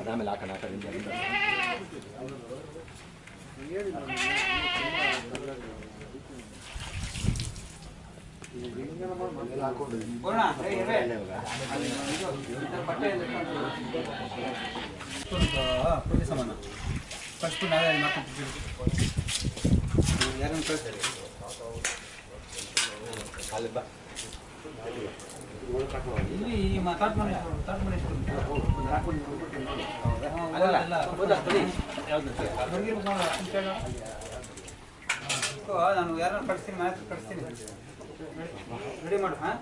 ಅದಾಮೇಲೆ ಹಾಕೋಣ ಆ ಕಡೆಯಿಂದ ಸಮಾನ ಫಸ್ಟ್ ನಾವೇ ಯಾರನ್ನು ಕಳಿಸ್ತಾರೆ ಅಲ್ಲಿ ಬಾ. ಇಲ್ಲಿ ಮಾತಾಡ್ ಮನೆ ಕೇಳು. ನಾನು ಯಾರನ್ನ ಕಳಿಸ್ತೀನಿ ಮನೆ ಕಳಿಸ್ತೀನಿ ರೆಡಿ ಮಾಡು ಹಾಂ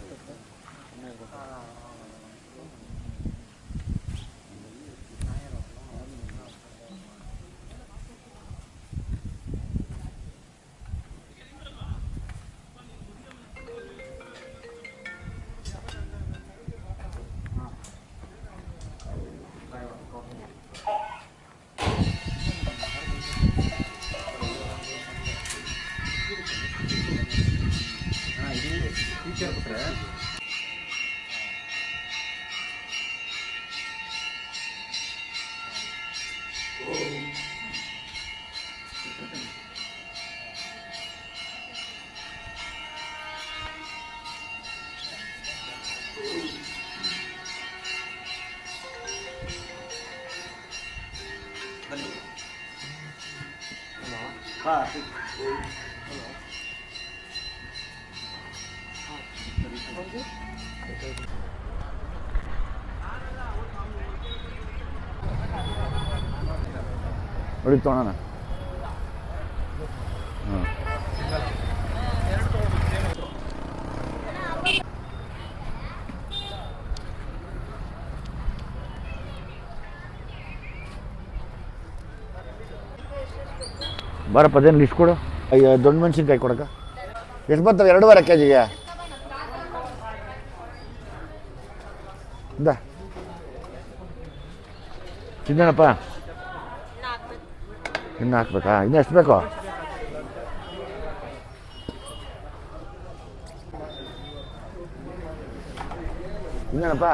네, 네, 네. 아. ನೋಡಿ ಬರಪ್ಪ, ಅದೇನು ಲಿಸ್ಟ್ ಕೊಡು. ಅಯ್ಯೋ ದೊಡ್ಡ ಮೆಣಸಿನ್ಕಾಯಿ ಕೊಡಕ ಎಷ್ಟು ಬರ್ತವೆ? ಎರಡೂವರೆ ಕೆ ಜಿಗೆ ಇಂದ. ತಿನ್ನೋಣಪ್ಪ. ಇನ್ನು ಹಾಕ್ಬೇಕಾ? ಇನ್ನು ಎಷ್ಟು ಬೇಕು? ಇನ್ನೇನಪ್ಪ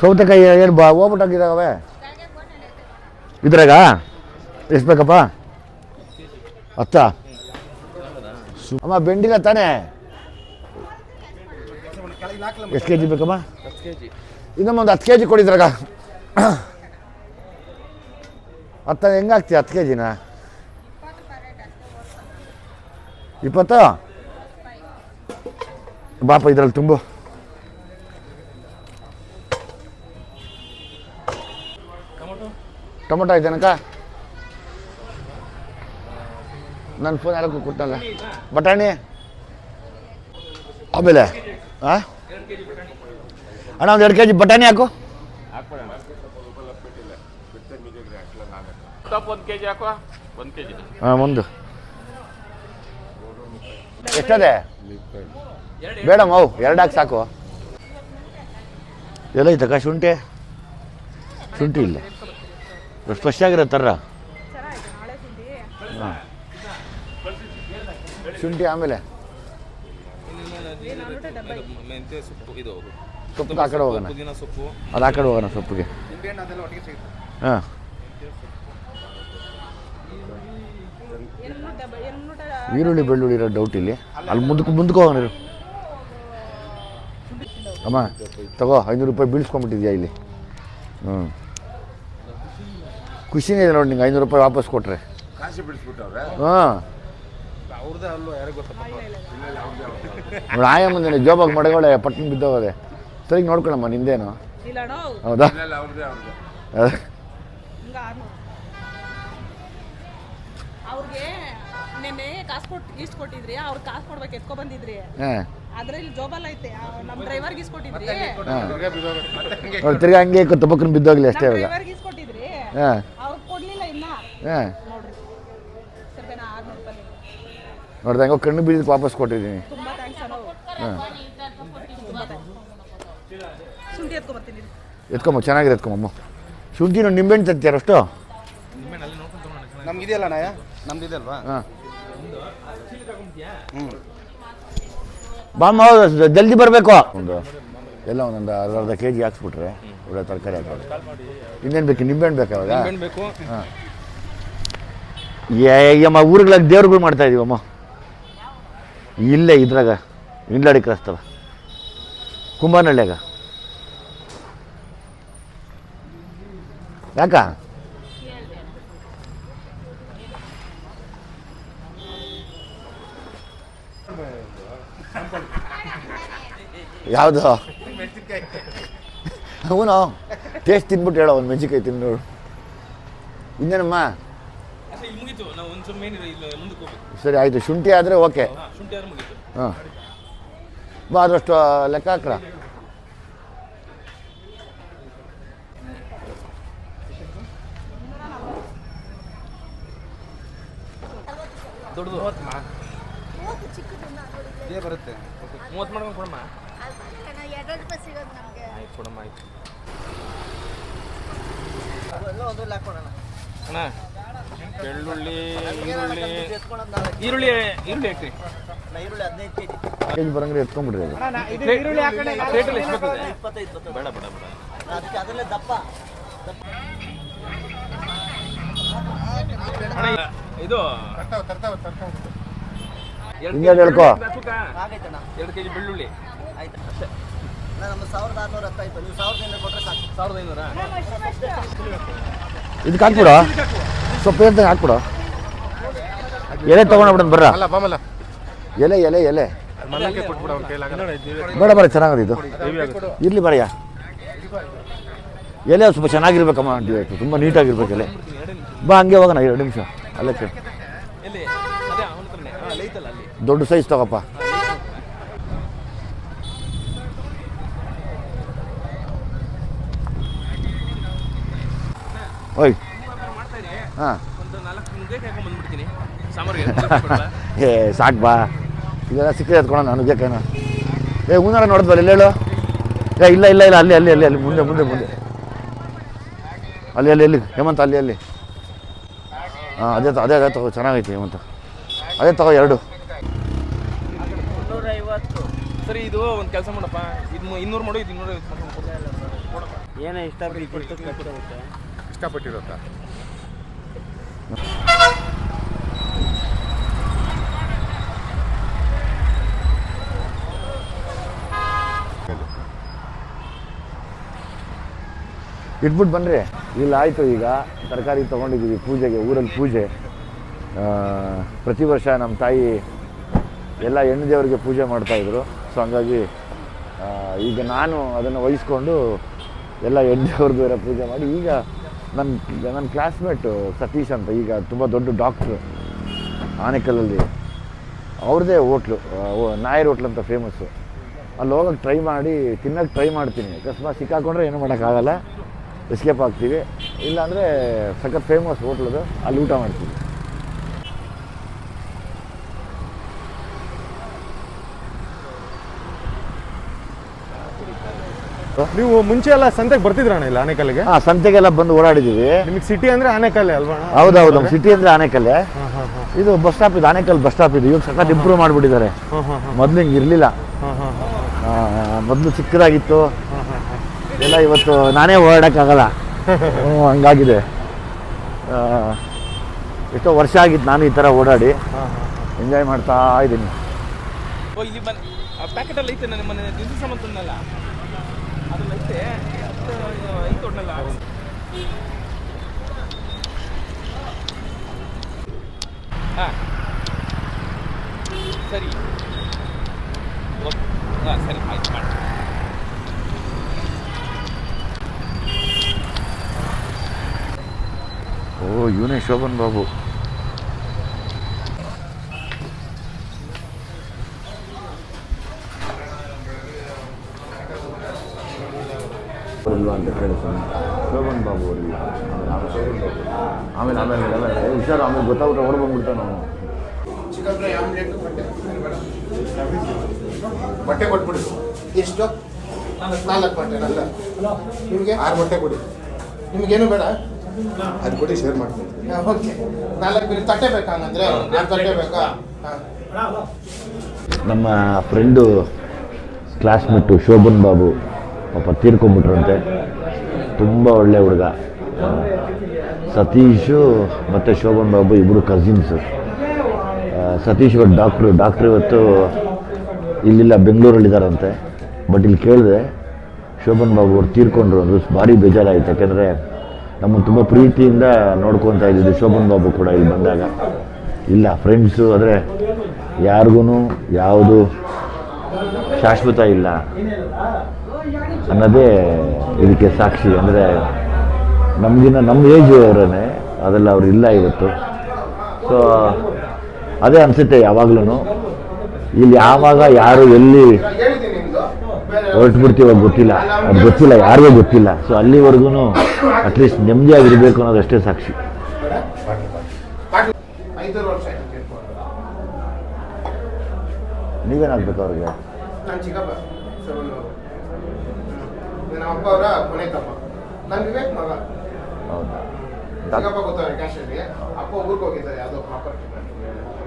ಸೌತೆಕಾಯಿ ಏನು ಬಾ ಹೋಗ್ಬಿಟ್ಟಾಗಿದ್ದಾವೆ ಇದ್ರಾಗ? ಎಷ್ಟು ಬೇಕಪ್ಪ? ಹತ್ತ. ಸು- ಅಮ್ಮ, ಬೆಂಡಿಲ್ಲ ತಾನೇ? ಎಷ್ಟು ಕೆ ಜಿ ಬೇಕಮ್ಮ? ಇನ್ನೊಮ್ಮೆ ಒಂದು ಹತ್ತು ಕೆ ಜಿ ಕೊಡಿದ್ರಾಗ ಹತ್ತ ಹೆಂಗಾಗ್ತೀಯ ಹತ್ತು ಕೆ ಜಿನ ಇಪ್ಪತ್ತು? ಬಾಪ, ಇದ್ರಲ್ಲಿ ತುಂಬು. ಟೊಮೊಟೊ ಐತೆನಕ ನನ್ನ ಫೋನ್ ಯಾರಕ್ಕೂ ಕೊಟ್ಟಲ್ಲ. ಬಟಾಣಿ? ಆಮೇಲೆ ಹಾಂ ಅಣ್ಣ ಒಂದು ಎರಡು ಕೆ ಜಿ ಬಟಾಣಿ ಹಾಕು. ಹಾಂ ಒಂದು. ಎಷ್ಟದೆ? ಬೇಡ ಮಾವು ಎರಡು ಹಾಕಿ ಸಾಕು. ಎಲ್ಲೈತಕ್ಕ ಶುಂಠಿ? ಶುಂಠಿ ಇಲ್ಲ. ಫ್ರೆಶ್ ಆಗಿರೋ ಹಾಂ. ಶುಂಠಿ ಆಮೇಲೆ? ಮೆಂತ್ಯ ಸೊಪ್ಪು ಇದು ಆ ಕಡೆ ಹೋಗೋಣ. ಅದು ಆ ಕಡೆ ಹೋಗೋಣ ಸೊಪ್ಪಿಗೆ. ಹಾಂ. ಈರುಳ್ಳಿ ಬೆಳ್ಳುಳ್ಳಿ ಇರೋ ಡೌಟ್ ಇಲ್ಲಿ. ಅಲ್ಲಿ ಮುಂದಕ್ಕೆ ಮುಂದಕ್ಕೆ ಹೋಗೋಣ. ಅಮ್ಮ, ತಗೋ, ಐನೂರು ರೂಪಾಯಿ ಬೀಳ್ಸ್ಕೊಂಬಿಟ್ಟಿದ್ಯಾ ಇಲ್ಲಿ? ಹ್ಞೂ ಖುಷಿನೇ ಇದೆ ನೋಡಿ ನಿಂಗೆ ಐನೂರು ರೂಪಾಯಿ ವಾಪಸ್ ಕೊಟ್ಟರೆ ಬಿಡಿಸ್ಬಿಟ್ಟವ್ರೆ? ಹಾಂ. ಅವ್ರದ್ದೇ ಅಲ್ವ ಯಾರಿಗೆ ಗೊತ್ತಪ್ಪ ನೋಡಿ ಆಯ ಮುಂದೆ ಜೋಬಾಗ ಮಡಗೋಳೆ ಪಟ್ಟಣ ಬಿದ್ದೋಗದೆ. ಸರಿ ನೋಡ್ಕೊಳಮ್ಮ ನಿಂದೇನು? ಹೌದಾ? ಅವ್ರಿಗೆ ನೆನ್ನೆ ಕಾಸು ಕೊಟ್ಟು ಗೀಸ್ ಕೊಟ್ಟಿದ್ರಿ ಅವ್ರು ಕಾಸು ಕೊಡ್ಬೇಕು ಎತ್ಕೊ ಬಂದಿದ್ರಿ. ಹಾಂ. ಆದ್ರೆ ಇಲ್ಲಿ ಜೋಬಲ್ ಐತೆ ಆ, ಡ್ರೈವರ್ ಗೀಸ್ ಕೊಟ್ಟಿದ್ರಿ. ಅವ್ರು ತಿರ್ಗಿ ಹಂಗೆ ತುಪ್ಪಕ್ಕನ ಬಿದ್ದೋಗ್ಲಿ ಅಷ್ಟೇ ಇವಾಗ. ಡ್ರೈವರ್ ಗೀಸ್ ಕೊಟ್ಟಿದ್ರಿ ಹಾಂ. ಅವ್ರು ಕೊಡ್ಲಿಲ್ಲ ಇನ್ನ. ಹಾಂ. ನೋಡ್ರಿ. ಹೆಂಗೋ ನೋಡ್ದೆ ಕಣ್ಣು ಬೀಳಕ್ಕೆ ವಾಪಸ್ ಕೊಟ್ಟಿದ್ದೀನಿ. ತುಂಬಾ ಥ್ಯಾಂಕ್ಸ್ ಅಣ್ಣ ಹಾಂ. ಎತ್ಕೊಂಬ ಚೆನ್ನಾಗಿದೆ ಎತ್ಕೊಂಬಮ್ಮ ಶುಂಠಿ ನೋಡಿ ನಿಂಬೆಹಣ್ಣು ತರ್ತೀಯಾರ ಅಷ್ಟು? ನಮ್ಗಿದೆಯಲ್ಲ ನಾಯ ನಮ್ದಿದೆ ಅಲ್ವಾ? ಹಾಂ. ಬಾಮ್ಮ ಹೌದು, ಜಲ್ದಿ ಬರಬೇಕು. ಒಂದು. ಎಲ್ಲ ಒಂದೊಂದು ಅರ್ಧ ಅರ್ಧ ಕೆ ಜಿ ಹಾಕ್ಸ್ಬಿಟ್ರೆ ಒಳ್ಳೆ ತರಕಾರಿ ಹಾಕೋದು ಇನ್ನೇನು ಬೇಕು? ನಿಂಬೆಹಣ್ಣು ಬೇಕಾ ಅವಾಗ ನಿಂಬೆಹಣ್ಣು ಬೇಕು. ಹಾಂ. ಅಮ್ಮ ಊರುಗಳಾಗ ದೇವ್ರುಗಳು ಮಾಡ್ತಾ ಇದೀವಮ್ಮ. ಇಲ್ಲೇ ಇದ್ರಾಗ ಇಂಡ್ಲಾಡಿ ಕ್ರಸ್ತವ. ಕುಂಬಾನಹಳ್ಳಿಯಾಗ ಯಾಕ? ಯಾವುದು? ಅವನು ಟೇಸ್ಟ್ ತಿನ್ಬಿಟ್ಟು ಹೇಳೋ ಒಂದು ಮೆಣಸಿನ್ಕಾಯಿ ತಿಂದು ನೋಡು ಇನ್ನೇನಮ್ಮ ಸರಿ ಆಯಿತು. ಶುಂಠಿ ಆದರೆ ಓಕೆ. ಹಾಂ ಬಾ ಅದಷ್ಟು ಲೆಕ್ಕ ಹಾಕ್ರ. ಬರುತ್ತೆ. ಮೂವತ್ತು ಮಾಡ್ಕೊಂಡು ಬರುತ್ತೆ ಮೂವತ್ತು ಮಾಹಿತಿ. ಹಾಕೋಣ ಅಣ್ಣ ಬೆಳ್ಳುಳ್ಳಿ ಈರುಳ್ಳಿ. ಈರುಳ್ಳಿ ಈರುಳ್ಳಿ ಹಾಕ್ರಿ. ಈರುಳ್ಳಿ ಜಿ ಬರಂಗ್ರೆ ಎತ್ಕೊಂಡ್ಬಿಡ್ರಿ ಅದು. ಪ್ಲೇಟಲ್ಲಿ ಎಷ್ಟು ಬರ್ತದೆ ಇಪ್ಪತ್ತೈದು ಬೇಡ ಬೇಡ ಬೇಡ. ಅದಕ್ಕೆ ಅದರಲ್ಲೇ ದಪ್ಪ. ಇದು ಹಿಂಗೆ ಹೇಳ್ಕೊ. ಎರಡು ಕೆಜಿ ಬೆಳ್ಳುಳ್ಳಿ. ಆಯ್ತು ಅಷ್ಟೇ ನಮ್ಮ ಸಾವಿರದ ಆರುನೂರ ಹತ್ತಾಯ್ತು ನೀವು ಸಾವಿರದ ಐನೂರು ಕೊಟ್ಟರೆ ಸಾಕು. ಸಾವಿರದ ಐನೂರ? ಇದಕ್ಕೆ ಹಾಕ್ಬಿಡು ಅಂತ ಹಾಕ್ಬಿಡ. ಎಲೆ ತೊಗೊಂಡ್ಬಿಡೋಣ ಬರ್ರ. ಅಲ್ಲ ಬಾಮಲ್ಲ. ಎಲೆ ಎಲೆ ಎಲೆ. ಬೇಡ ಬರ ಚೆನ್ನಾಗದ ಇದು. ಇರಲಿ ಬರಯ್ಯ ಎಲೆ ಸ್ವಲ್ಪ ಚೆನ್ನಾಗಿರ್ಬೇಕಮ್ಮ ಆಂಟಿ. ತುಂಬ ನೀಟಾಗಿರ್ಬೇಕು ಎಲೆ. ಬಾ ಹಂಗೆ ಹೋಗೋಣ ಎರಡು ನಿಮಿಷ. ಅಲ್ಲ ದೊಡ್ಡ ಸೈಜ್ ತಗೋಪ್ಪ. ಓಯ್. ಹಾಂ. ಏ ಸಾಕು ಬಾ. ಇದೆಲ್ಲ ಸಿಕ್ಕದೆ ನಾನು ನುಗ್ಗೆಕಾಯಿನ. ಏ ಹೂನಾರ ನೋಡಿದ್ವಲ್ಲ ಎಲ್ಲ ಹೇಳು. ಏ ಇಲ್ಲ ಇಲ್ಲ ಇಲ್ಲ ಅಲ್ಲಿ ಅಲ್ಲಿ ಅಲ್ಲಿ ಅಲ್ಲಿ ಮುಂದೆ ಮುಂದೆ ಮುಂದೆ. ಅಲ್ಲಿ ಅಲ್ಲಿ ಅಲ್ಲಿ ಹೇಮಂತ ಅಲ್ಲಿ ಅಲ್ಲಿ. ಹಾಂ ಅದೇ ತ- ಅದೇ ಅದೇ ತಗೋ ಚೆನ್ನಾಗೈತೆ ಹೇಮಂತ. ಅದೇ ತಗೋ ಎರಡು. ಸರಿ ಇದು ಒಂದು ಕೆಲಸ ಮಾಡಪ್ಪ. ಇದು ಇನ್ನೂರು ಮಾಡು ಇದು ಮಾಡ್ಕೊಂಡು ಏನೇ ಇಷ್ಟ ಬಿಟ್ಟು ಇಷ್ಟಪಟ್ಟಿರುತ್ತಾ ಇಟ್ಬಿಟ್ಟು ಬಂದರೆ ಇಲ್ಲ ಆಯಿತು ಈಗ. ತರಕಾರಿ ತೊಗೊಂಡಿದ್ದೀವಿ ಪೂಜೆಗೆ, ಊರಲ್ಲಿ ಪೂಜೆ. ಪ್ರತಿ ವರ್ಷ ನಮ್ಮ ತಾಯಿ ಎಲ್ಲ ಹೆಣ್ಣು ದೇವರಿಗೆ ಪೂಜೆ ಮಾಡ್ತಾಯಿದ್ರು ಸೊ ಹಂಗಾಗಿ ಈಗ ನಾನು ಅದನ್ನು ವಹಿಸ್ಕೊಂಡು ಎಲ್ಲ ಹೆಣ್ಣು ದೇವ್ರದ್ದು ಪೂಜೆ ಮಾಡಿ ಈಗ ನನ್ನ ನನ್ನ ಕ್ಲಾಸ್ಮೇಟು ಸತೀಶ್ ಅಂತ, ಈಗ ತುಂಬ ದೊಡ್ಡ ಡಾಕ್ಟ್ರು ಆನೆಕಲ್ಲಲ್ಲಿ. ಅವ್ರದ್ದೇ ಹೋಟ್ಲು ನಾಯರ್ ಹೋಟ್ಲ್ ಅಂತ ಫೇಮಸ್ಸು ಅಲ್ಲಿ ಹೋಗಕ್ಕೆ ಟ್ರೈ ಮಾಡಿ ತಿನ್ನೋಕ್ಕೆ ಟ್ರೈ ಮಾಡ್ತೀನಿ. ಅಕಸ್ಮಾತ್ ಸಿಕ್ಕಾಕೊಂಡ್ರೆ ಏನು ಮಾಡೋಕ್ಕಾಗಲ್ಲ. ಎಸ್ಕೇಪ್ ಆಗ್ತೀವಿ. ಇಲ್ಲಾಂದರೆ ಸಖತ್ ಫೇಮಸ್ ಹೋಟ್ಲದು, ಅಲ್ಲಿ ಊಟ ಮಾಡ್ತೀವಿ. ನೀವು ಮುಂಚೆ ಎಲ್ಲ ಸಂತೆಗೆ ಬರ್ತಿದ್ರಣ್ಣ ಇಲ್ಲ ಆನೆಕಲ್ಲಿಗೆ? ಹಾ ಸಂತೆಗೆಲ್ಲ ಬಂದು ಓಡಾಡಿದೀವಿ ನಿಮಗೆ ಸಿಟಿ ಅಂದ್ರೆ ಆನೆಕಲ್ಲೆ ಅಲ್ವಾ? ಹೌದು ಹೌದೌದು ನಮ್ಮ ಸಿಟಿ ಅಂದ್ರೆ ಆನೆಕಲ್ಲೆ. ಹಾ ಹಾ ಹಾ. ಇದು ಬಸ್ ಸ್ಟಾಪ್ ಇದು ಆನೆಕಲ್ ಬಸ್ ಸ್ಟಾಪ್ ಇದು. ಇವಾಗ ಸಖತ್ ಇಂಪ್ರೂವ್ ಮಾಡಿಬಿಟ್ಟಿದ್ದಾರೆ. ಹಾ ಹಾ ಹಾ. ಮೊದಲು ಹಿಂಗೆ ಇರಲಿಲ್ಲ. ಹಾ ಹಾ ಹಾ. ಮೊದಲು ಚಿಕ್ಕದಾಗಿತ್ತು. ಎಲ್ಲ ಇವತ್ತು ನಾನೇ ಓಡಾಡೋಕ್ಕಾಗಲ್ಲ. ಹ್ಞೂ ಹಂಗಾಗಿದೆ. ಎಷ್ಟೋ ವರ್ಷ ಆಗಿತ್ತು ನಾನು ಈ ಥರ ಓಡಾಡಿ. ಎಂಜಾಯ್ ಮಾಡ್ತಾ ಇದ್ದೀನಿ. ಅದು ಐತೆ ಒಟ್ನಲ್ಲ ಹಾಂ ಸರಿ ಓಕೆ ಸರಿ ಆಯ್ತು ಮಾಡಿ ಓ ಇವನೇ ಶೋಭನ್ ಬಾಬು. ಕೇಳಿ ಸುಮ್ಮನೆ ಶೋಭನ್ ಬಾಬು ಅವರಿಗೆ. ಆಮೇಲೆ ಆಮೇಲೆ ಆಮೇಲೆ ಹುಷಾರು ಆಮೇಲೆ ಗೊತ್ತಾಗುತ್ತೆ ಹೊರ ಬಂದ್ಬಿಡ್ತಾನೆ ನಾವು ಬಟ್ಟೆ ಬಟ್ಟೆ ಕೊಟ್ಬಿಡಿ. ಎಷ್ಟು? ನಾಲ್ಕು. ಬಟ್ಟೆ ಅಲ್ಲ ನಿಮಗೆ? ಆರು ಬಟ್ಟೆ ಕೊಡಿ. ನಿಮಗೇನು ಬೇಡ? ಅದು ಕೊಡಿ ಶೇರ್ ಮಾಡ್ತೀನಿ. ಓಕೆ. ನಾಲ್ಕು ಬಿಡಿ. ತಟ್ಟೆ ಬೇಕಾ ಹಂಗಂದ್ರೆ? ನಾನು ತಟ್ಟೆ ಬೇಕಾ? ಹಾಂ. ನಮ್ಮ ಫ್ರೆಂಡು ಕ್ಲಾಸ್ಮೇಟು ಶೋಭನ್ ಬಾಬು. ಪಾಪ ತೀರ್ಕೊಂಬಿಟ್ರಂತೆ ತುಂಬ ಒಳ್ಳೆ ಹುಡುಗ. ಸತೀಶು ಮತ್ತು ಶೋಭನ್ ಬಾಬು ಇಬ್ಬರು ಕಸಿನ್ಸು ಸತೀಶ್ ಇವತ್ತು ಡಾಕ್ಟ್ರು ಡಾಕ್ಟ್ರು ಇವತ್ತು ಇಲ್ಲಿಲ್ಲ ಬೆಂಗಳೂರಲ್ಲಿದ್ದಾರಂತೆ ಬಟ್ ಇಲ್ಲಿ ಕೇಳಿದೆ ಶೋಭನ್ ಬಾಬು ಅವ್ರು ತೀರ್ಕೊಂಡ್ರು ಅದು ಭಾರಿ ಬೇಜಾರಾಯಿತು. ಯಾಕೆಂದರೆ ನಮ್ಮನ್ನು ತುಂಬ ಪ್ರೀತಿಯಿಂದ ನೋಡ್ಕೊತಾ ಇದ್ದಿದ್ದು ಶೋಭನ್ ಬಾಬು ಕೂಡ ಇಲ್ಲಿ ಬಂದಾಗ. ಇಲ್ಲ ಫ್ರೆಂಡ್ಸು ಅಂದರೆ ಯಾರಿಗೂ ಯಾವುದು ಶಾಶ್ವತ ಇಲ್ಲ. ಅನ್ನೋದೇ ಇದಕ್ಕೆ ಸಾಕ್ಷಿ ಅಂದರೆ ನಮಗಿನ್ನ ನಮ್ಮ ಏಜ್ ಅವರೇ ಅದೆಲ್ಲ ಅವ್ರು ಇಲ್ಲ ಇವತ್ತು. ಸೊ ಅದೇ ಅನಿಸುತ್ತೆ ಯಾವಾಗ್ಲೂ ಇಲ್ಲಿ ಯಾವಾಗ, ಯಾರು, ಎಲ್ಲಿ ಹೇಳಿದ್ದೀನಿ ನಿಮ್ದು ಬೇರೆ ಹೊರಟು ಬಿಡ್ತೀವೋ ಗೊತ್ತಿಲ್ಲ. ಅದು ಗೊತ್ತಿಲ್ಲ, ಯಾರಿಗೂ ಗೊತ್ತಿಲ್ಲ. ಸೊ ಅಲ್ಲಿವರೆಗೂ ಅಟ್ಲೀಸ್ಟ್ ನೆಮ್ಮದಿಯಾಗಿರಬೇಕು ಅನ್ನೋದಷ್ಟೇ ಸಾಕ್ಷಿ ಐದಾರು ವರ್ಷ ಆಯ್ತು ತೀರ್ಕೊಂಡು. ನೀವೇನಾಗಬೇಕು ಅವ್ರಿಗೆ? ನಾನು ಚಿಕ್ಕಪ್ಪ ನನ್ನ ಅಪ್ಪ ಅವರ ಕೊನೆ ತಪ್ಪ ನಾನು ವಿವೇಕ್ ಮಗ. ಹೌದಾ? ಚಿಕ್ಕಪ್ಪ ಗೊತ್ತವ್ರೆ ಕ್ಯಾಶಲ್ಲಿ ಅಪ್ಪ ಊರಿಗೆ ಹೋಗಿದ್ದಾರೆ ಯಾವುದೋ ಪ್ರಾಪರ್ಟಿ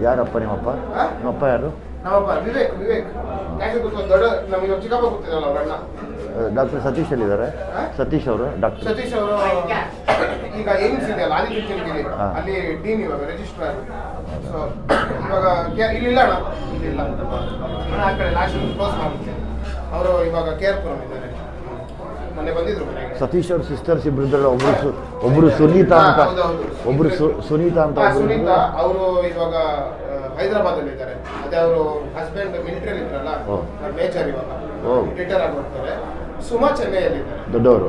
ಯಾರಪ್ಪ ನಿಮ್ಮಪ್ಪ? ನಿಮ್ಮಪ್ಪ ಯಾರು? ನಮ್ಮಪ್ಪ ವಿವೇಕ್ ವಿವೇಕ್. ಕ್ಯಾಶ್ ಗೊತ್ತ? ದೊಡ್ಡ ನಮಗೆ ಚಿಕ್ಕಪ್ಪ ಗೊತ್ತಿರಲ್ಲ ಅವ್ರ ಅಣ್ಣ. ಡಾಕ್ಟರ್ ಸತೀಶ್ ಎಲ್ಲಿದ್ದಾರೆ? ಸತೀಶ್ ಅವರು ಡಾಕ್ಟರ್. ಸತೀಶ್ ಅವರು ಈಗ ಏಮ್ಸ್ ಇದೆ ಅಲ್ಲ ಆದಿತ್ಯಗಿರಿ ಅಲ್ಲಿ. ಡೀನ್ ಇವಾಗ ರಿಜಿಸ್ಟ್ರಾರ್ ಸೊ ಇವಾಗ ಇಲ್ಲಿಲ್ಲ ಅಣ್ಣ. ಇಲ್ಲಿಲ್ಲ. ಅಣ್ಣ ಆ ಕಡೆ ಲಾಸ್ಟ್ ಕ್ಲೋಸ್ ಮಾಡುತ್ತೆ ಅವರು ಇವಾಗ ಕೇರ್ ಪುರಂ ಇದ್ದಾರೆ. ಮೊನ್ನೆ ಬಂದಿದ್ರು ಸತೀಶ್ ಅವ್ರ ಸಿಸ್ಟರ್ಸ್ ಇದ್ದಾರೆ ಒಬ್ರು ಒಬ್ರು ಸುನೀತಾ ಅಂತ. ಒಬ್ರು ಸುನೀತಾ ಅಂತ ಸುನೀತಾ ಅವರು ಇವಾಗ ಹೈದರಾಬಾದ್ ಅಲ್ಲಿ ಇದ್ದಾರೆ. ಅದೇ ಅವರು ಹಸ್ಬೆಂಡ್ ಮಿಲಿಟರಿ ಇದ್ರಲ್ಲ. ಮೇಜರ್ ಇವಾಗ. ರಿಟೈರ್ ಆಗಿ ಬರ್ತಾರೆ ಸುಮಾ ಚೆನ್ನೈಯಲ್ಲಿ ಇದ್ದಾರೆ. ದೊಡ್ಡವರು.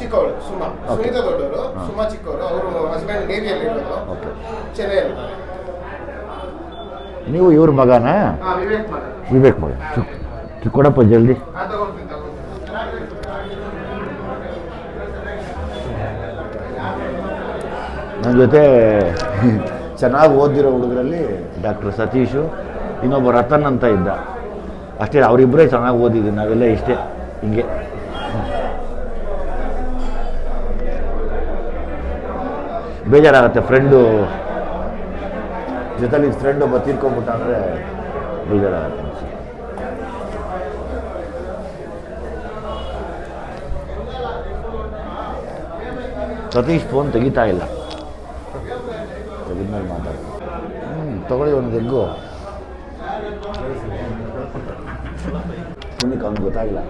ಚಿಕ್ಕವಳು ಸುಮಾ. ಸುನೀತಾ ದೊಡ್ಡವರು ಸುಮಾ ಚಿಕ್ಕವರು. ಅವರು ಹಸ್ಬೆಂಡ್ ನೇವಿಯಲ್ಲಿ ಇರೋದು. ಚೆನ್ನೈಯಲ್ಲಿ ನೀವು ಇವ್ರ ಮಗನಾ? ವಿವೇಕ್ ಮಗ. ಕೊಡಪ್ಪ ಜಲ್ದಿ. ನನ್ನ ಜೊತೆ ಚೆನ್ನಾಗಿ ಓದಿರೋ ಹುಡುಗರಲ್ಲಿ ಡಾಕ್ಟರ್ ಸತೀಶು ಇನ್ನೊಬ್ಬ ರತನ್ ಅಂತ ಇದ್ದ. ಅಷ್ಟೇ ಅವರಿಬ್ಬರೇ ಚೆನ್ನಾಗಿ ಓದಿದ್ವಿ ನಾವೆಲ್ಲ ಇಷ್ಟೇ ಹಿಂಗೆ. ಬೇಜಾರಾಗುತ್ತೆ ಫ್ರೆಂಡು ಜೊತೆಲಿ ಫ್ರೆಂಡ್ ಒಬ್ಬ ತೀರ್ಕೊಂಡ್ಬಿಟ್ಟಾದ್ರೆ ಬೇಜಾರಾಗುತ್ತೆ ಸತೀಶ್ ಫೋನ್ ತೆಗಿತಾ ಇಲ್ಲ. ತೆಗೆದ್ಮೇಲೆ ಮಾತಾಡ ಹ್ಞೂ ತಗೊಳ್ಳಿ ಒಂದು ಎಗ್ಗು. ಸುನಿಕ್ ಅವ್ನಿಗೆ ಗೊತ್ತಾಗಿಲ್ಲ.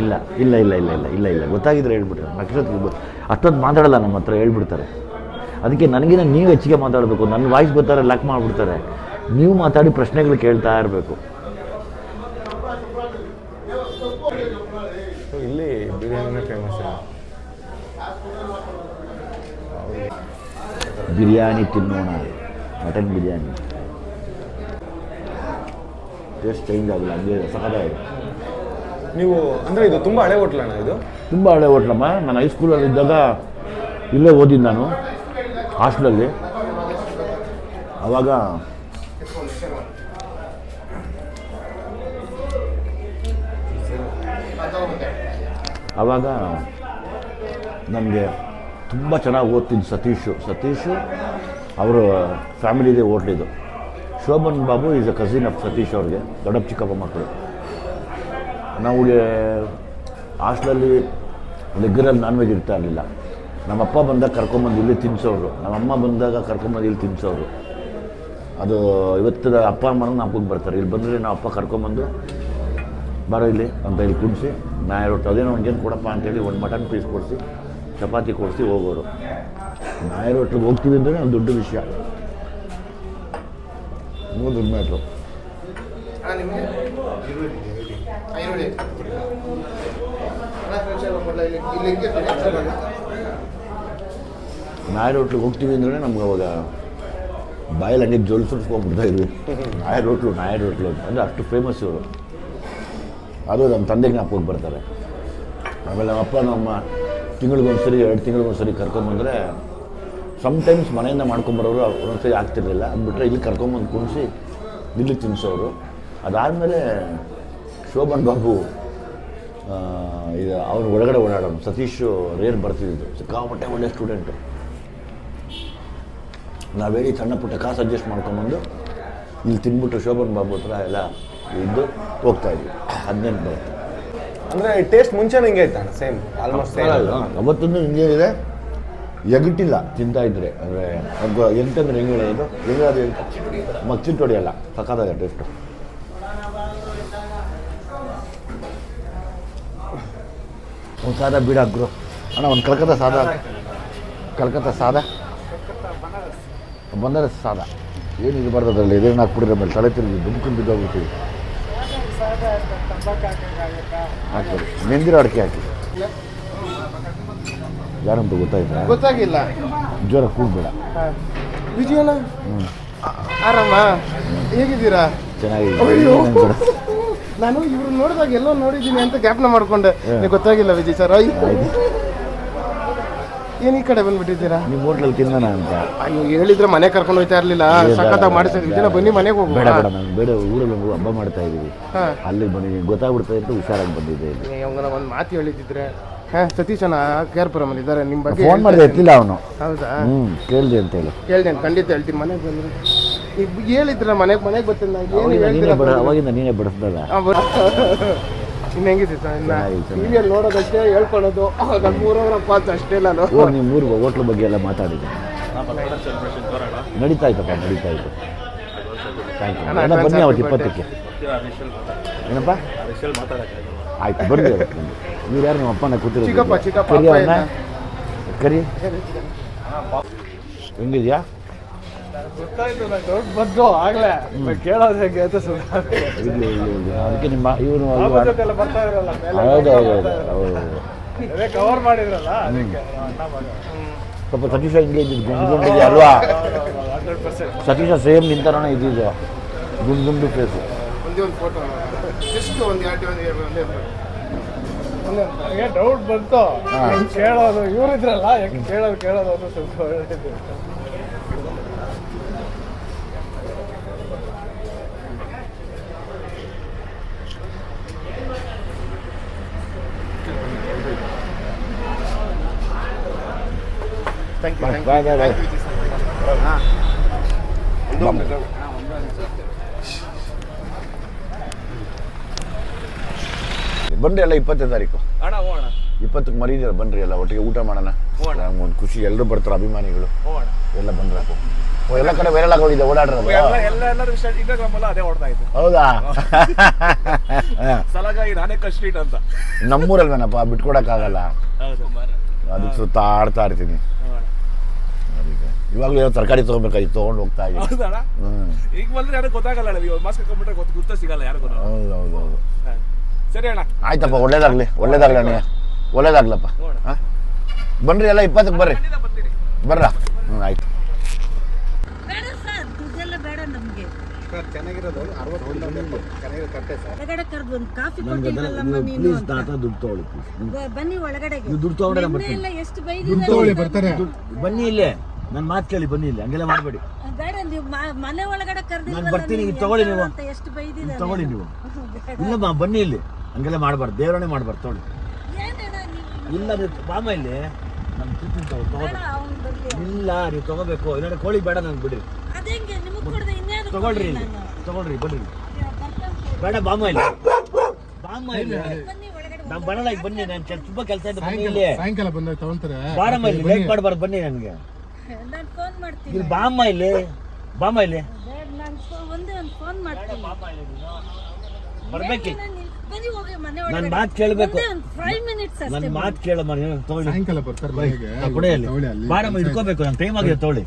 ಇಲ್ಲ ಇಲ್ಲ ಇಲ್ಲ ಇಲ್ಲ ಇಲ್ಲ ಇಲ್ಲ ಇಲ್ಲ, ಗೊತ್ತಾಗಿದ್ರೆ ಹೇಳ್ಬಿಟ್ರೆ. ಅಷ್ಟೊತ್ತಿಗೆ ಅಷ್ಟೊಂದು ಮಾತಾಡಲ್ಲ, ನಮ್ಮ ಹತ್ರ ಹೇಳ್ಬಿಡ್ತಾರೆ. ಅದಕ್ಕೆ ನನಗಿನ ನೀವು ಹೆಚ್ಚಿಗೆ ಮಾತಾಡಬೇಕು. ನನ್ನ ವಾಯ್ಸ್ ಬರ್ತಾರೆ ಲಕ್ ಮಾಡಿಬಿಡ್ತಾರೆ. ನೀವು ಮಾತಾಡಿ ಪ್ರಶ್ನೆಗಳು ಕೇಳ್ತಾ ಇರಬೇಕು. ಇಲ್ಲಿ ಬಿರಿಯಾನಿ ಫೇಮಸ್ ಬಿರಿಯಾನಿ ತಿನ್ನೋಣ. ಮಟನ್ ಬಿರಿಯಾನಿ. ಟೇಸ್ಟ್ ಚೇಂಜ್ ಆಗಿಲ್ಲ. ಹಂಗೆ ಸಖತ್ತಾಗಿದೆ ನೀವು ಅಂದರೆ ಇದು ತುಂಬ ಹಳೆ ಹೋಟ್ಲಣ್ಣ ಇದು? ತುಂಬ ಹಳೆ ಹೋಟ್ಲಮ್ಮ. ನಾನು ಹೈಸ್ಕೂಲಲ್ಲಿ ಇದ್ದಾಗ ಇಲ್ಲೇ ಓದಿದ್ದು ನಾನು. ಹಾಸ್ಟೆಲಲ್ಲಿ? ಆವಾಗ ಆವಾಗ ನನಗೆ ತುಂಬ ಚೆನ್ನಾಗಿ ಓದ್ತೀನಿ ಸತೀಶು. ಸತೀಶು ಅವರು ಫ್ಯಾಮಿಲಿದೆ ಓಟ್ಲಿದು Shobhan Babu is a cousin of Satish ಅವ್ರಿಗೆ, ದೊಡ್ಡಪ್ಪ ಚಿಕ್ಕಪ್ಪ ಮಕ್ಕಳು. ನಮಗೆ ಹಾಸ್ಟ್ಲಲ್ಲಿ ಲೆಗ್ಗರಲ್ಲಿ ನಾನ್ ವೆಜ್ ಇರ್ತಾ ಇರಲಿಲ್ಲ. ನಮ್ಮಪ್ಪ ಬಂದಾಗ ಕರ್ಕೊಂಬಂದು ಇಲ್ಲಿ ತಿನ್ನಿಸೋರು ನಮ್ಮಮ್ಮ ಬಂದಾಗ ಕರ್ಕೊಂಬಂದು ಇಲ್ಲಿ ತಿನ್ನಿಸೋರು ಅದು ಇವತ್ತಿನ ಅಪ್ಪ ಅಮ್ಮನ ನಮ್ಮಕ್ಕೆ ಬರ್ತಾರೆ. ಇಲ್ಲಿ ಬಂದರೆ ನಾವು ಅಪ್ಪ ಕರ್ಕೊಂಬಂದು ಬರೋ ಇಲ್ಲಿ, ಅಂತ ಇಲ್ಲಿ ಕುಡಿಸಿ ನಾಯ ರೊಟ್ಟಿ. ಅದೇನೋ ಒಂದೇನು ಕೊಡಪ್ಪ ಅಂತೇಳಿ ಒಂದು ಮಟನ್ ಪೀಸ್ ಕೊಡಿಸಿ, ಚಪಾತಿ ಕೊಡಿಸಿ ಹೋಗೋರು. ನಾಯಿ ರೊಟ್ಟಿಗೆ ಹೋಗ್ತೀವಿ ಅಂದರೆ ಅದು ದೊಡ್ಡ ವಿಷಯ. ಮೂರು ದೊಡ್ಡ ಮ್ಯಾಟ್ರು. ಇಲ್ಲಿ? ಇಲ್ಲಿ ಹೋಟ್ಲಿಗೆ ಹೋಗ್ತೀವಿ ಅಂದ್ರೆ ನಮ್ಗೆ ಅವಾಗ ಬಾಯಲ್ಲಿ ಹಂಗೆ ಜೋಲ್ ಸುರಿಸ್ಕೊಂಡ್ಬಿಡ್ತಾ ಇದ್ವಿ. ನಾಯರ್ ರೋಟ್ಲು ನಾಯರ್ ಅಂತ. ಅಂದರೆ ಅಷ್ಟು ಫೇಮಸ್ ಇವರು. ಅದು ನಮ್ಮ ತಂದೆ ಜ್ಞಾಪಕಕ್ಕೆ ಬರ್ತಾರೆ. ಆಮೇಲೆ ನಮ್ಮ ಅಪ್ಪ, ನಮ್ಮ ತಿಂಗಳಿಗೊಂದ್ಸರಿ, ಎರಡು ತಿಂಗಳಿಗೊಂದ್ಸರಿ ಕರ್ಕೊಂಬಂದರೆ ಸಮ್ಟೈಮ್ಸ್ ಮನೆಯಿಂದ ಮಾಡ್ಕೊಂಬರೋರು ಒಂದೊಂದ್ಸರಿ ಆಗ್ತಿರ್ಲಿಲ್ಲ. ಅದು ಬಿಟ್ಟರೆ ಇಲ್ಲಿ ಕರ್ಕೊಂಬಂದು ಕುಣಿಸಿ ಇಲ್ಲಿ ತಿನ್ನಿಸೋರು ಅದಾದಮೇಲೆ ಶೋಭನ್ ಬಾಬು ಇದು ಅವ್ರು ಒಳಗಡೆ ಓಡಾಡೋನು ಸತೀಶ್, ರೇರ್ ಬರ್ತಿದ್ದು ಸಿಕ್ಕಾಪಟ್ಟೆ ಒಳ್ಳೆ ಸ್ಟೂಡೆಂಟು ನಾವೇಳಿ ಸಣ್ಣ ಪುಟ್ಟ ಕಾಸು ಅಡ್ಜಸ್ಟ್ ಮಾಡ್ಕೊಂಬಂದು ಇಲ್ಲಿ ತಿಂದ್ಬಿಟ್ಟು ಶೋಭನ್ ಬಾಬು ಹತ್ರ ಎಲ್ಲ ಇದ್ದು ಹೋಗ್ತಾ ಇದ್ವಿ. ಹದಿನೆಂಟು ಬರುತ್ತೆ ಅಂದರೆ ಟೇಸ್ಟ್ ಮುಂಚೆನೇ ಹಿಂಗೆ ಆಯ್ತಾ ಸೇಮ್ ಆಲ್ಮೋಸ್ಟ್ ಸೇಮ್ ಅವತ್ತೊಂದು ಹಿಂಗೆ ಇದೆ ಎಗಟಿಲ್ಲ ತಿಂತಾ ಇದ್ರೆ. ಅಂದರೆ ಎಂತಂದ್ರೆ ಹೆಂಗೆ ಹೇಳೋದು ಹೆಂಗೆ ಅದು ಮಚ್ಚಿಟ್ಟು ತೊಡೆಯಲ್ಲ ಸಕ್ಕತ್ತಾಗ ಟೇಸ್ಟು ಒಂದು ಸಾದ ಬೀಡ ಗುರು. ಅಣ್ಣ ಒಂದು ಕಲ್ಕತ್ತಾ ಸಾದ. ಕಲ್ಕತ್ತಾ ಸಾದಾ? ಬನಾರಸ್ ಸಾಲ. ಏನು ಇದು ಬರ್ತದಲ್ಲ ಇದೇನು ಹಾಕ್ಬಿಡ್ರೆ ಮೇಲೆ ತಲೆ ತಿರುಗಿ ದುಮ್ಕೊಂಡು ಬಿದ್ದೋಗ್ಬಿಡ್ತೀವಿ. ಹಾಕ್ಬಿಡಿ. ನೆಂದಿರೋ ಅಡಿಕೆ ಹಾಕಿ. ಯಾರಂತ ಗೊತ್ತಾಯ್ತಾ? ಗೊತ್ತಾಗಿಲ್ಲ. ಜ್ವರ ಕೂಡ್ಬೇಡ ವಿಜಯನ ಆರಾಮ? ಹೇಗಿದ್ದೀರಾ? ಚೆನ್ನಾಗಿದೆ ನಾನು ಇವ್ರು ನೋಡಿದಾಗ ಎಲ್ಲೋ ನೋಡಿದ್ದೀನಿ ಅಂತ ಜ್ಞಾಪನ ಮಾಡ್ಕೊಂಡೆ. ಗೊತ್ತಾಗಿಲ್ಲ ವಿಜಯ್ ಸರ್. ಏನ್ ಈ ಕಡೆ ಬಂದ್ಬಿಟ್ಟಿದ್ದೀರಾ? ನಿಮ್ಮ ಹೋಟ್ಲಲ್ಲಿ ತಿನ್ನೋಣ ಅಂತ. ಅಯ್ಯೋ ಹೇಳಿದ್ರೆ ಮನೆ ಕರ್ಕೊಂಡು ಹೋಯ್ತಾ ಇರ್ಲಿಲ್ಲ. ಸಖತ್ತಾಗಿ ಮಾಡಿಸಿದ್ವಿ ವಿಜಯನ ಬನ್ನಿ ಮನೆಗೆ ಹೋಗಿ ಬೇಡ ಬೇಡ ನಾನು ಬೇಡ. ಊರಲ್ಲಿ ಒಂದು ಹಬ್ಬ ಮಾಡ್ತಾ ಇದ್ದೀವಿ. ಅಲ್ಲಿ ಬನ್ನಿ. ಗೊತ್ತಾಗ್ಬಿಡ್ತಾ ಇತ್ತು ಹುಷಾರಾಗಿ ಬಂದಿದ್ದೆ ಇಲ್ಲಿ. ಒಂದು ಮಾತು ಹೇಳಿದ್ರೆ ಹಾ ಸತೀಶನ ಕೇರ್ಪುರಮಲ್ಲಿ ಇದ್ದಾರೆ. ನಿಮ್ಮ ಬಗ್ಗೆ ಫೋನ್ ಮಾಡಿದೆ ಎತ್ತಿಲ್ಲ ಅವನು. ಹೌದಾ? ಹ್ಞೂ ಕೇಳಿದೆ ಅಂತ ಹೇಳಿ. ಹೇಳ್ತೇನೆ ಖಂಡಿತ ಹೇಳ್ತೀನಿ. ಮನೆಗೆ ಬಂದ್ರೆ ಈಗ ಹೇಳಿದ್ರ ಮನೆಗೆ ಮನೆಗೆ ಬರ್ತೀನಿ ನಾನು. ಏನು ಅವಾಗಿಂದ ನೀನೇ ಬಡಿಸ್ದಲ್ಲ. ಇನ್ನು ಇನ್ನು ಚೆನ್ನಾಗಿದೆ, ಚೆನ್ನಾಗಿದೆ. ಟಿವಿಯಲ್ಲಿ ನೋಡೋದಷ್ಟೇ ಹೇಳ್ಕೊಳ್ಳೋದು. ನನ್ನ ಮೂರವರಪ್ಪ ಅಂತ ಅಷ್ಟೇ ನಾನು. ಓ ನೀವು ಮೂರು ಹೋಟ್ಲ್ ಬಗ್ಗೆ ಎಲ್ಲ ಮಾತಾಡಿದ್ದೆ ನಡೀತಾ ಇತ್ತಪ್ಪ ನಡೀತಾ ಇತ್ತು. ಥ್ಯಾಂಕ್ ಯು ಅಣ್ಣ, ಬನ್ನಿ ಅವತ್ತು ಇಪ್ಪತ್ತಕ್ಕೆ. ಏನಪ್ಪ? ಆಯ್ತು ಬರ್ರಿ ಅವತ್ತು ಬನ್ನಿ ಇವ್ರು ಯಾರು ನಿಮ್ಮ ಅಪ್ಪನ ಕೂತಿರೋದು? ಚಿಕ್ಕಪ್ಪ, ಚಿಕ್ಕಪ್ಪ, ಕರಿ ಅವ್ರನ್ನ. ಕರಿ? ಹೆಂಗಿದ್ಯಾ? ಡೌಟ್ ಬಂತು ಆಗ್ಲೇ ಕೇಳೋದು ಹೇಗೆ ಇವನು ಬರ್ತಾ ಇರಲ್ಲ ಕವರ್ ಸ್ವಲ್ಪ ಸತೀಶ ಹಿಂಗೆ ಅಲ್ವಾ ಸತೀಶ ಸೇಮ್ ನಿಂತರೋಣ ಇದ್ದಿದ್ದು ಗುಂಡು ಗುಂಡು ಫೇಸು ಡೌಟ್ ಬಂತು ಕೇಳೋದು ಇವ್ರಿದ್ರಲ್ಲ ಇದ್ರಲ್ಲ ಕೇಳೋದು ಕೇಳೋದು ಅಂತ ಸ್ವಲ್ಪ ಥ್ಯಾಂಕ್ ಯು ಬಾಯ್ ಬಾಯ್ ಬಾಯ್ ಬನ್ರಿ ಎಲ್ಲ ಇಪ್ಪತ್ತನೇ ತಾರೀಕು. ಇಪ್ಪತ್ತಕ್ಕೆ ಮರೀದಿರ ಬನ್ರಿ ಎಲ್ಲ. ಒಟ್ಟಿಗೆ ಊಟ ಮಾಡೋಣ. ಒಂದು ಖುಷಿ ಎಲ್ಲರೂ ಬರ್ತಾರೆ ಅಭಿಮಾನಿಗಳು. ಎಲ್ಲ ಬಂದ್ರೆ ಓ ಎಲ್ಲ ಕಡೆ ವೈರಲ್ ಆಗೋಗಿದೆ ಓಡಾಡ್ರದು ಎಲ್ಲ ಎಲ್ಲ ಎಲ್ಲರೂ ಇನ್ಸ್ಟಾಗ್ರಾಮ್ ಎಲ್ಲ ಅದೇ ಓಡ್ತಾ ಹೌದಾ? ನಮ್ಮೂರಲ್ವೇನಪ್ಪ? ಬಿಟ್ಕೊಡಕ್ಕಾಗಲ್ಲ. ಹೌದು. ಅದಕ್ಕೆ ಸುತ್ತಾಡ್ತಾ ಇರ್ತೀನಿ. ಇವಾಗಲೂ ಏನೋ ತರಕಾರಿ ತೊಗೊಬೇಕಾಗಿತ್ತು ತೊಗೊಂಡು ಹೋಗ್ತಾ ಇದ್ದೀನಿ. ಹೌದಣ್ಣ? ಈಗ ಬಂದ್ರೆ ಯಾರು ಗೊತ್ತಾಗಲ್ಲ ಅಣ್ಣ ನೀವು ಮಾಸ್ಕ್ ಹಾಕೊಂಡ್ಬಿಟ್ರೆ ಗೊತ್ತು ಗುರ್ತ ಸಿಗಲ್ಲ ಯಾರಿಗೂ. ಹೌದು ಹೌದು ಹೌದು. ಸರಿ ಅಣ್ಣ. ಆಯ್ತಪ್ಪ ಒಳ್ಳೇದಾಗ್ಲಿ ಒಳ್ಳೇದಾಗ್ಲಿ ಅಣ್ಣ ಒಳ್ಳೇದಾಗ್ಲಪ್ಪ ಹಾಂ? ಬನ್ರಿ ಎಲ್ಲ ಇಪ್ಪತ್ತಕ್ಕೆ ಬರ್ರಿ. ಬರ್ರಾ? ಹ್ಞೂ ಆಯ್ತು. ಒಳಗಡೆ ಬನ್ನಿ ಎಲ್ಲ ಎಷ್ಟು ತಗೊಳ್ಳಿ ಬರ್ತಾರೆ. ಬನ್ನಿ ಇಲ್ಲೇ. ನನ್ನ ಮಾತು ಕೇಳಿ ಬನ್ನಿ ಇಲ್ಲಿ ಹಂಗೆಲ್ಲ ಮಾಡಬೇಡಿ. ಬೇಡ ನೀವು ಮ- ಮನೆ ಒಳಗಡೆ ನಾನ್ ಬರ್ತೀನಿ, ಇದು ತಗೊಳ್ಳಿ ನೀವು. ಅಂತ ಎಷ್ಟು ತಗೊಳ್ಳಿ ನೀವು. ಇಲ್ಲಮ್ಮ ಬನ್ನಿ ಇಲ್ಲಿ. ಹಂಗೆಲ್ಲ ಮಾಡಬಾರ್ದು ದೇವರನ್ನೇ ಮಾಡಬಾರ್ದು ತಗೊಳ್ಳಿ. ನೀವು ಇಲ್ಲ. ನೀವು ಬಾಮ ಇಲ್ಲಿ. ನಮ್ಮ ತಿಂತೀನಿ ತಗೋ ಬೇಡ ತಗೋಬೇಕು. ಅವ್ನ್ ಬಗ್ಗೆ. ಇಲ್ಲ ನೀವು ತಗೋಬೇಕು. ಇಲ್ಲ ಕೋಳಿ ಬೇಡ ನಂಗೆ ಬಿಡಿ ಅದೇಂಗೆ ನಿಮಗೆ ಕೊಡದೆ ಇನ್ಯಾರು ತಗೊಳ್ರಿ ಇಲ್ಲಿ. ತಗೊಳ್ರಿ ಬನ್ರಿ ಬೇಡ ಬಾಮ ಇಲ್ಲಿ. ಬಾಮ ಇಲ್ಲಿ. ಬನ್ನಿ ಒಳಗಡೆ ನಾವು ಬರಲ್ಲ ಈಗ ಬನ್ನಿ ನಾನು ತುಂಬಾ ಕೆಲಸ ಇದೆ ಬನ್ನಿ ಇಲ್ಲಿ. ಸಾಯಂಕಾಲ ಬಂದಾಗ ತಗೊಂತಾರೆ. ಬಾರಮ್ಮ ಇಲ್ಲಿ ವೇಟ್ ಮಾಡಬಾರ್ದು ಬನ್ನಿ ನನಗೆ ನಾನು ಫೋನ್ ಮಾಡ್ತೀನಿ. ಇಲ್ಲಿ ಬಾಮ್ಮ ಇಲ್ಲಿ. ಬಾಮ್ಮ ಇಲ್ಲಿ. ಬೇಡ ನಾನು ಒಂದೇ ಒಂದು ಫೋನ್ ಮಾಡ್ತೀನಿ. ಬರ್ಬೇಕಿ. ಏನಣ್ಣ ನೀನ್- ಬನ್ನಿ ಹೋಗಿ ಮನೆ ನನ್ನ ಒಳಗಡೆ ಮಾತು ಕೇಳಬೇಕು. ಒಂದೇ ಒಂದು ಫೈವ್ ಮಿನಿಟ್ಸ್ ನನ್ನ ಅಷ್ಟೇ ಮಾತು ಕೇಳಮ್ಮ ನೀವು ತಗೊಳ್ಳಿ. ಸಾಯಂಕಾಲ ಬರ್ತಾರೆ ಕೊಡಿ ಅಲ್ಲಿ. ಬಾರಮ್ಮ ಇಟ್ಕೋಬೇಕು ನನ್ ಟೈಮ್ ಆಗಿದೆ ತಗೊಳ್ಳಿ.